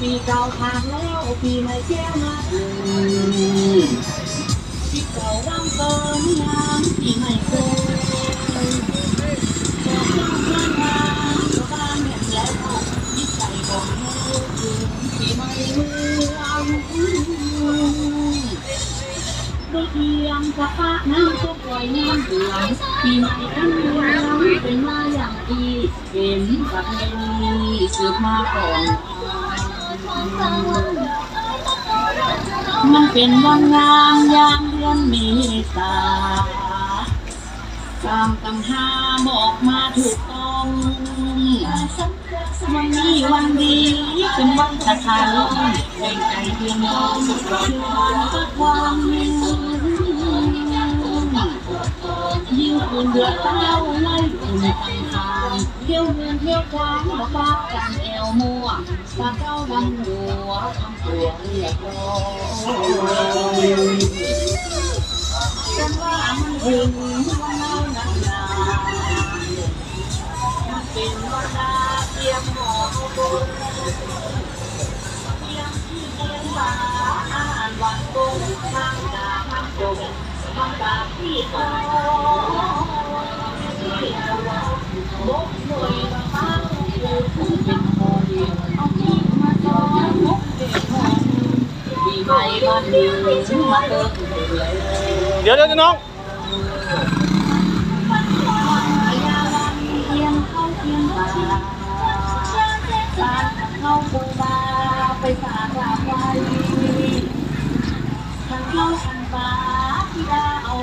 ปีเก่าผ่านแล้วปีใหม่แก้วมาถึงปีเก่าวังเกินยามปีใหม่เกินบอกเพื่อนมาชาวบ้านแห่งแล้วยิ่งจบอกให้ถึงปีใหม่เมืองด้วยเพียงพระพระนั้นก็ปล่อยน้ำเหลืองปีใหม่ทั้งเมืองเป็นมาอย่างดีเห็นกับเมลีสืบมาก่อน มันเป็นวันงามยามเดือนเมษาตามตำหาบอกมาถูกต้องวันนี้วันดีเป็นวันสำคัญแบ่งใจเพียงน้องชื่อวันก็ความยิ่งคุณเดือดเต้าไล่อุ่น ตังทางเที่ยวเงินเที่ยวช้างมาปากกันแอวมั่วปากเก้าดำหัวทำตัวเปีใหม่บ้านเดียวฉันมาเติมเ